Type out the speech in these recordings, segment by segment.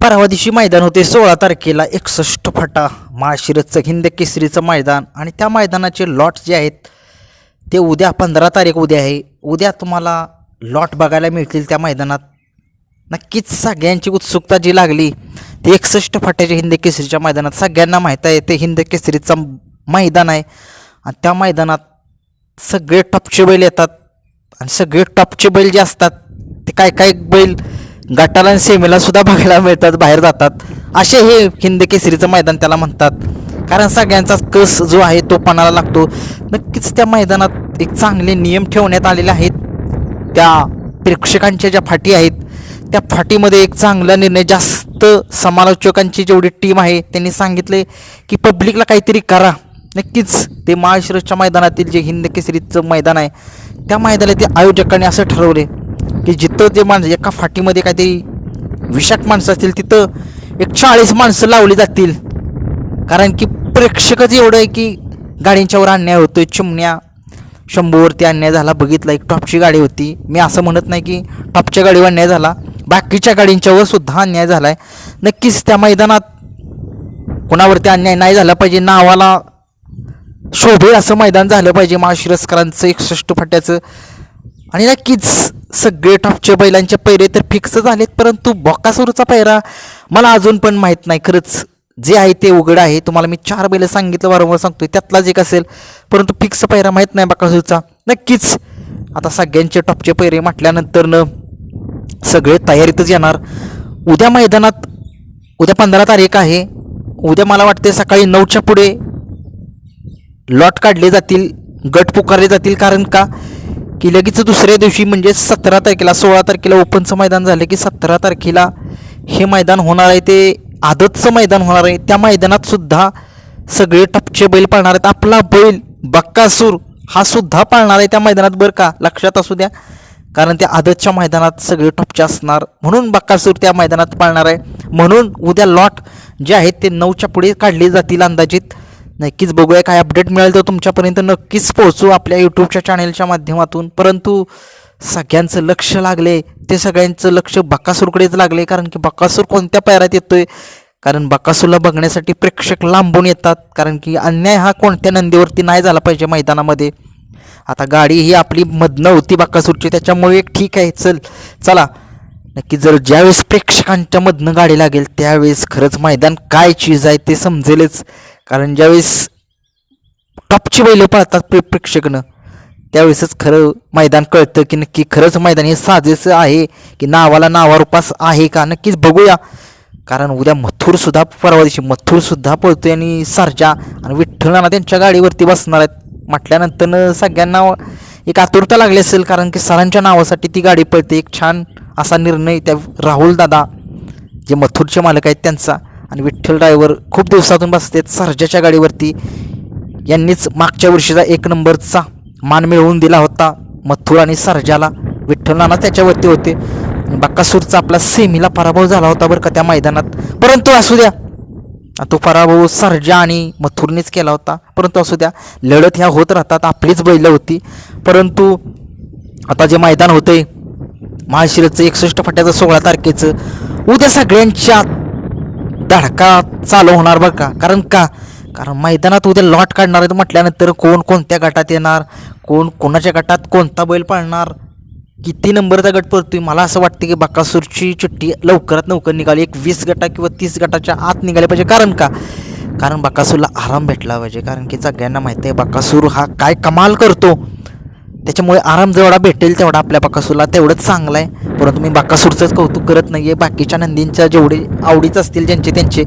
परवा दिवशी मैदान होते. सोळा तारखेला एकसष्ट फटा माळशिरसचं हिंद केसरीचं मैदान आणि त्या मैदानाचे लॉट जे आहेत ते उद्या पंधरा तारीख उद्या आहे. उद्या तुम्हाला लॉट बघायला मिळतील त्या मैदानात. नक्कीच सगळ्यांची उत्सुकता जी लागली ती एकसष्ट फट्याच्या हिंद केसरीच्या मैदानात सगळ्यांना माहीत आहे ते हिंद केसरीचं मैदान आहे. आणि त्या मैदानात सगळे टॉपचे बैल येतात. आणि सगळे टॉपचे बैल जे असतात ते काय काय बैल गटाला आणि सेमीला सुद्धा बघायला मिळतात बाहेर जातात. असे हे हिंद केसरीचं मैदान त्याला म्हणतात. कारण सगळ्यांचा कस जो आहे तो पणाला लागतो. नक्कीच त्या मैदानात एक चांगले नियम ठेवण्यात आलेले आहेत. त्या प्रेक्षकांच्या ज्या फाटी आहेत त्या फाटीमध्ये एक चांगला निर्णय जास्त समालोचकांची जेवढी टीम आहे त्यांनी सांगितले की पब्लिकला काहीतरी करा. नक्कीच ते माळशिरसच्या मैदानातील जे हिंद केसरीचं मैदान आहे त्या मैदानातील आयोजकांनी असं ठरवले. की जिथं ते माणसं एका फाटीमध्ये काहीतरी विषाक माणसं असतील तिथं एक चाळीस माणसं लावली जातील. कारण की प्रेक्षकच एवढं आहे की गाडींच्यावर अन्याय होतोय चिमण्या शंभूवरती अन्याय झाला बघितला एक टॉपची गाडी होती. मी असं म्हणत नाही की टॉपच्या गाडीवर अन्याय झाला बाकीच्या गाडींच्यावर सुद्धा अन्याय झाला आहे नक्कीच त्या मैदानात कोणावरती अन्याय नाही झाला पाहिजे नावाला शोभेल असं मैदान झालं पाहिजे. महाशिरस्करांचं एकसष्ट फाट्याचं आणि नक्कीच सगळे टॉपच्या बैलांचे पैरे तर फिक्स झालेत परंतु बॉकासूरचा पैरा मला अजून पण माहीत नाही. खरंच जे आहे ते उघड आहे. तुम्हाला मी चार बैल सांगितलं वारंवार सांगतोय त्यातलाच एक असेल. परंतु फिक्स पैरा माहीत नाही बकासूरचा. नक्कीच आता सगळ्यांचे टॉपचे पैरे म्हटल्यानंतरनं सगळे तयारीतच येणार. उद्या मैदानात उद्या पंधरा तारीख आहे. उद्या मला वाटते सकाळी नऊच्या पुढे लॉट काढले जातील गट पुकारले जातील. कारण का? की लगेच दुसऱ्या दिवशी म्हणजे सतरा तारखेला सोळा तारखेला ओपनचं मैदान झालं की सतरा तारखेला हे मैदान होणार आहे ते आदतचं मैदान होणार आहे. त्या मैदानात सुद्धा सगळे टपचे बैल पाळणार आहेत. आपला बैल बक्कासूर हा सुद्धा पाळणार आहे त्या मैदानात बरं का? लक्षात असू द्या. कारण त्या आदतच्या मैदानात सगळे टॉपचे असणार. म्हणून बक्कासूर त्या मैदानात पाळणार आहे. म्हणून उद्या लॉट जे आहेत ते नऊच्या पुढे काढले जातील अंदाजित. नक्कीच बघूया काय अपडेट मिळेल तर तुमच्यापर्यंत नक्कीच पोहोचू आपल्या यूट्यूबच्या चॅनेलच्या माध्यमातून. परंतु सगळ्यांचं लक्ष लागले ते सगळ्यांचं लक्ष बकासूरकडेच लागले कारण की बकासूर कोणत्या पैरात येतोय? कारण बकासूरला बघण्यासाठी प्रेक्षक लांबून येतात कारण की अन्याय हा कोणत्या नंदीवरती नाही झाला पाहिजे मैदानामध्ये. आता गाडी ही आपली मधनं होती बकासूरची त्याच्यामुळे एक ठीक आहे. चल चला. नक्की जर ज्यावेळेस प्रेक्षकांच्या मधनं गाडी लागेल त्यावेळेस खरंच मैदान काय चीज आहे ते समजेलच. कारण ज्यावेळेस टॉपची बैलं पाहतात प्रे प्रेक्षकनं त्यावेळेसच खरं मैदान कळतं की नक्की खरंच मैदान हे साजेसं आहे की नावाला नावारूपास आहे का? नक्कीच बघूया. कारण उद्या मथुरसुद्धा परवा दिवशी मथुरसुद्धा पळतोय आणि सारजा आणि विठ्ठलांना त्यांच्या गाडीवरती बसणार आहेत. म्हटल्यानंतर सगळ्यांना एक आतुरता लागली असेल कारण की सरांच्या नावासाठी ती गाडी पळते. एक छान असा निर्णय त्या राहुल दादा जे मथुरचे मालक आहेत त्यांचा आणि विठ्ठल ड्रायव्हर खूप दिवसातून बसतात सरजाच्या गाडीवरती. यांनीच मागच्या वर्षीचा एक नंबरचा मान मिळवून दिला होता मथुर आणि सरजाला. विठ्ठल नाना त्याच्यावरती होते. आणि बक्कासूरचा आपला सेमीला पराभव झाला होता बरं का त्या मैदानात. परंतु असू द्या. तो पराभव सरजा आणि मथुरनेच केला होता. परंतु असू द्या. लढत ह्या होत राहतात. आपलीच बैलं होती. परंतु आता जे मैदान होतंय माळशिरसचं एकसष्ट फट्याचं सोळा तारखेचं उद्या सगळ्यांच्या धडका चालू होणार बरं का? कारण का? कारण मैदानात उद्या लॉट काढणार आहेत म्हटल्यानंतर कोण कोणत्या गटात येणार? कोण कोणाच्या गटात कोणता बैल पाळणार? किती नंबरचा गट पडतोय मला असं वाटतं की बकासूरची चिठ्ठी लवकरात लवकर निघाली. एक वीस गटा किंवा तीस गटाच्या आत निघाली पाहिजे. कारण का? कारण बकासूरला आराम भेटला पाहिजे. कारण की सगळ्यांना माहिती आहे बकासूर हा काय कमाल करतो. त्याच्यामुळे आराम जेवढा भेटेल तेवढा आपल्या बाकासूरला तेवढंच चांगलं आहे. परंतु मी बाकासूरचंच कौतुक करत नाही आहे बाकीच्या नंदींच्या जेवढे आवडीच असतील ज्यांचे त्यांचे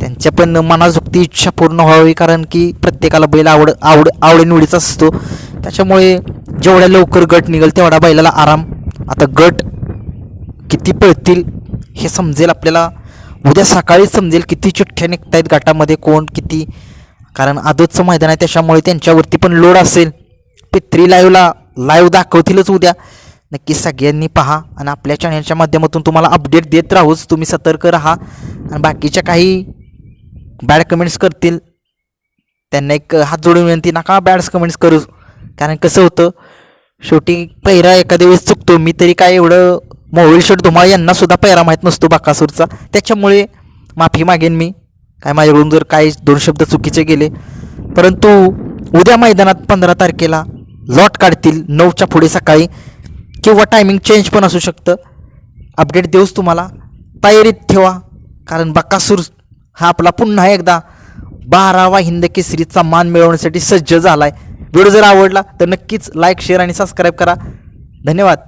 त्यांच्या पण मनाजुक्ती इच्छा पूर्ण व्हावी. कारण की प्रत्येकाला बैल आवड आवड आवडीनिवडीचा असतो. त्याच्यामुळे जेवढ्या लवकर गट निघेल तेवढा बैलाला आराम. आता गट किती पळतील हे समजेल आपल्याला. उद्या सकाळीच समजेल किती चिठ्ठ्या निघत आहेत गटामध्ये कोण किती. कारण आदतचं मैदान आहे त्याच्यामुळे त्यांच्यावरती पण लोड असेल. पित्री लाईव्हला लाईव्ह दाखवतीलच उद्या. नक्की सगळ्यांनी पहा आणि आपल्या चॅनलच्या माध्यमातून तुम्हाला अपडेट देत राहूच. तुम्ही सतर्क राहा. आणि बाकीच्या काही बॅड कमेंट्स करतील त्यांना एक हात जोडून विनंती नका बॅड्स कमेंट्स करू. कारण कसं होतं शेवटी पहिरा एखाद्या वेळेस चुकतो. मी तरी काय एवढं मोबाईल शेट धुमाळ यांनासुद्धा पहिरा माहीत नसतो बाकासूरचा. त्याच्यामुळे माफी मागेन मी. काय माझ्याकडून जर काही दोन शब्द चुकीचे गेले. परंतु उद्या मैदानात पंधरा तारखेला लॉट काढतील नऊच्या पुढे सकाळी. किंवा टायमिंग चेंज पण असू शकतं. अपडेट देऊच तुम्हाला. तयारीत ठेवा. कारण बकासूर हा आपला पुन्हा एकदा बारावा हिंद केसरीचा मान मिळवण्यासाठी सज्ज झाला आहे व्हिडिओ जर आवडला तर नक्कीच लाईक शेअर आणि सबस्क्राईब करा. धन्यवाद.